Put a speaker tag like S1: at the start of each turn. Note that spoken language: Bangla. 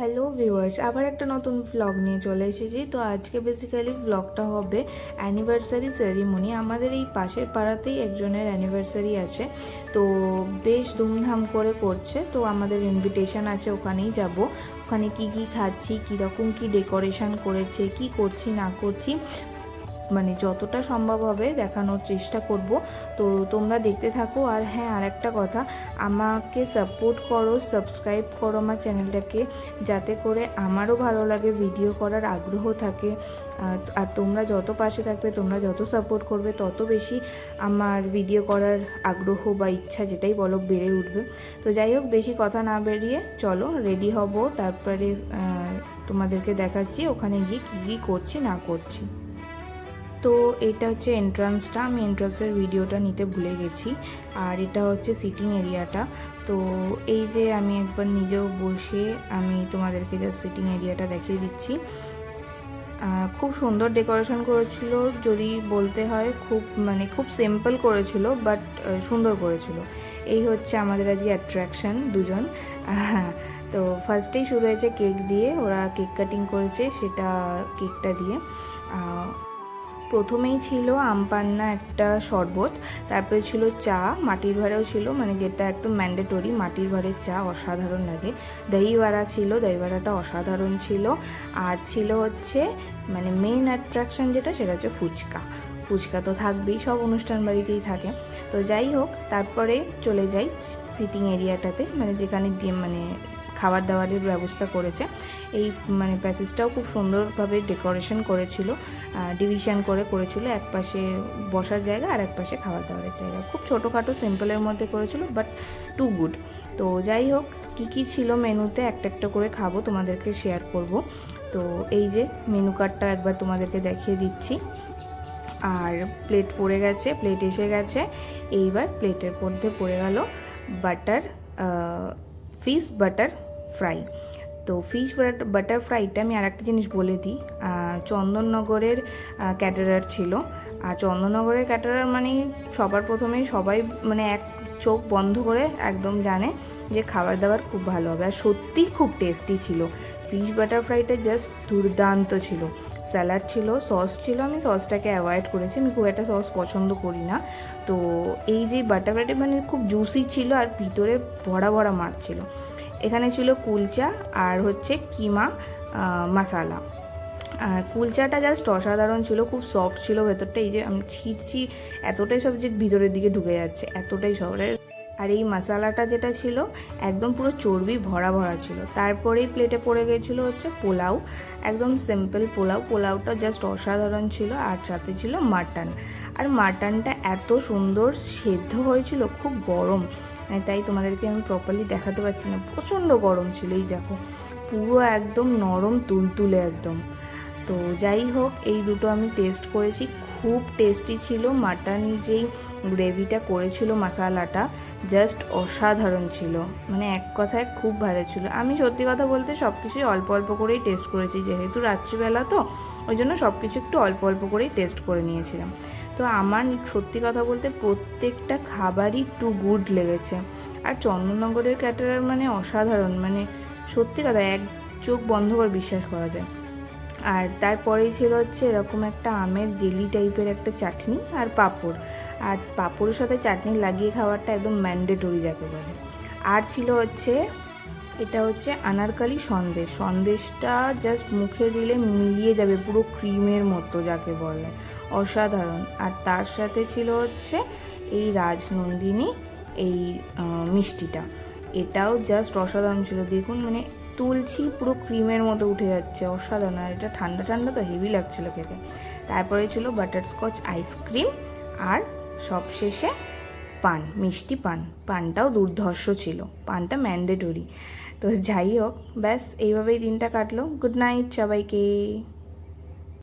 S1: হ্যালো ভিউয়ার্স আবার একটা নতুন ভ্লগ নিয়ে চলে এসেছি। তো আজকে বেসিক্যালি ভ্লগটা হবে অ্যানিভার্সারি সেরিমনি আমাদের এই পাশের পাড়াতেই একজনের অ্যানিভার্সারি আছে। তো বেশ ধুমধাম করে করছে। তো আমাদের ইনভিটেশন আছে, ওখানেই যাব। ওখানে কি কি খাচ্ছি, কীরকম কি ডেকোরেশন করেছে, কি করছি, না করছি। মানে যতটা সম্ভব হবে দেখানোর চেষ্টা করব। তো তোমরা দেখতে থাকো। আর হ্যাঁ আর একটা কথা, আমাকে সাপোর্ট করো সাবস্ক্রাইব করো আমার চ্যানেলটাকে যাতে করে আমারও ভালো লাগে ভিডিও করার আগ্রহ থাকে। আর তোমরা যত পাশে থাকবে, তোমরা যত সাপোর্ট করবে, তত বেশি আমার ভিডিও করার আগ্রহ বা ইচ্ছা যেটাই বলো বেড়ে উঠবে। তো যাই হোক, বেশি কথা না বেরিয়ে চলো রেডি হব। তারপরে তোমাদেরকে দেখাচ্ছি, ওখানে গিয়ে কী কী করছি, না করছি। তো এটা হচ্ছে এন্ট্রান্সটা আমি এন্ট্রান্সের ভিডিওটা নিতে ভুলে গেছি। আর এটা হচ্ছে সিটিং এরিয়াটা তো এই যে আমি একবার নিজেও বসে আমি তোমাদেরকে জাস্ট সিটিং এরিয়াটা দেখিয়ে দিচ্ছি। খুব সুন্দর ডেকোরেশন করেছিল। যদি বলতে হয় খুব মানে খুব সিম্পল করেছিল বাট সুন্দর করেছিল। এই হচ্ছে আমাদের আজকে অ্যাট্রাকশন দুজন। তো ফার্স্টেই শুরু হয়েছে কেক দিয়ে। ওরা কেক কাটিং করেছে সেটা কেকটা দিয়ে। প্রথমেই ছিল আমপান্না একটা শরবত, তারপরে ছিল চা, মাটির ভাড়েও ছিল মানে যেটা একদম ম্যান্ডেটরি মাটির ভাড়ের চা অসাধারণ লাগে। দহিবাড়া ছিল দহিবাড়াটা অসাধারণ ছিল। আর ছিল হচ্ছে মানে মেন অ্যাট্রাকশন যেটা, সেটা হচ্ছে ফুচকা। ফুচকা তো থাকবেই, সব অনুষ্ঠান বাড়িতেই থাকে। তো যাই হোক, তারপরে চলে যাই সিটিং এরিয়াটাতে মানে যেখানে মানে খাবার দাবারের ব্যবস্থা করেছে। এই মানে প্যাসেজটাও খুব সুন্দরভাবে ডেকোরেশন করেছিল ডিভিশন করে করেছিল, এক পাশে বসার জায়গা আর এক পাশে খাবার দাবারের জায়গা। খুব ছোটোখাটো, সিম্পলের মধ্যে করেছিল, বাট টু গুড। তো যাই হোক, কী কী ছিল মেনুতে, একটা একটা করে খাব, তোমাদেরকে শেয়ার করব। তো এই যে, মেনু কার্ডটা একবার তোমাদেরকে দেখিয়ে দিচ্ছি। আর প্লেট পড়ে গেছে, প্লেট এসে গেছে, এইবার প্লেটের মধ্যে পড়ে গেল বাটার ফিশ বাটার ফ্রাই তো ফিশ বাটার ফ্রাইটা আমি আরেকটা জিনিস বলে দিই। চন্দননগরের ক্যাটারার ছিল। আর চন্দননগরের ক্যাটারার মানে সবার প্রথমেই সবাই মানে এক চোখ বন্ধ করে একদম জানে যে খাবার দাবার খুব ভালো হবে। আর সত্যিই খুব টেস্টি ছিল। ফিশ বাটার ফ্রাইটা জাস্ট দুর্দান্ত ছিল। স্যালাড ছিল সস ছিল। আমি সসটাকে অ্যাভয়েড করেছি। আমি খুব একটা সস পছন্দ করি না। তো এই যে বাটার ফ্রাইটা মানে খুব জুসি ছিল আর ভিতরে ভরা ভরা মাছ ছিল। এখানে ছিল কুলচা আর হচ্ছে কিমা মশালা আর কুলচাটা জাস্ট অসাধারণ ছিল, খুব সফট ছিল ভেতরটা। এই যে আমি ছিটছি এতটাই সব যে ভিতরের দিকে ঢুকে যাচ্ছে, এতটাই সফট আর এই মশালাটা যেটা ছিল, একদম পুরো চর্বি ভরা ভরা ছিল। তারপরেই প্লেটে পড়ে গেছিল হচ্ছে পোলাও, একদম সিম্পল পোলাও। পোলাওটা জাস্ট অসাধারণ ছিল, আর সাথে ছিল মাটন। আর মাটনটা এত সুন্দর সেদ্ধ হয়েছিল, খুব গরম। তাই তোমাদেরকে আমি প্রপারলি দেখাতে পারছি না। প্রচণ্ড গরম ছিল, এই দেখো। পুরো একদম নরম, তুলতুলে একদম। তো যাই হোক, এই দুটো আমি টেস্ট করেছি। খুব টেস্টি ছিল। মাটন যেই গ্রেভিটা করেছিল মশালাটা জাস্ট অসাধারণ ছিল। মানে এক কথায় খুব ভালো ছিল। আমি সত্যি কথা বলতে সব কিছুই অল্প অল্প করেই টেস্ট করেছি, যেহেতু রাত্রিবেলা তো ওই জন্য সব কিছু একটু অল্প অল্প করেই টেস্ট করে নিয়েছিলাম। তো আমার সত্যি কথা বলতে প্রত্যেকটা খাবারই টু গুড লেগেছে। আর চন্দননগরের ক্যাটারার মানে অসাধারণ মানে সত্যি কথা এক চোখ বন্ধ করে বিশ্বাস করা যায়। আর তারপরেই ছিল হচ্ছে এরকম একটা আমের জেলি টাইপের একটা চাটনি আর পাঁপড়। আর পাঁপড়ের সাথে চাটনি লাগিয়ে খাওয়াটা একদম ম্যান্ডেটরি যাকে বলে। আর ছিল হচ্ছে এটা হচ্ছে আনারকালি সন্দেশ। সন্দেশটা জাস্ট মুখে দিলে মিলিয়ে যাবে পুরো ক্রিমের মতো যাকে বলে। অসাধারণ। আর তার সাথে ছিল হচ্ছে এই রাজনন্দিনী এই মিষ্টিটা। এটাও জাস্ট অসাধারণ ছিল। দেখুন মানে তুলছি পুরো ক্রিমের মতো উঠে যাচ্ছে। অসাধারণ। আর এটা ঠান্ডা ঠান্ডা তো হেভি লাগছিল খেতে। তারপরে ছিল বাটারস্কচ আইসক্রিম আর সবশেষে পান, মিষ্টি পান। পানটাও দুর্ধর্ষ ছিল। পানটা ম্যান্ডেটরি তো যাই হোক, ব্যাস, এইভাবেই দিনটা কাটলো। গুড নাইট সবাইকে।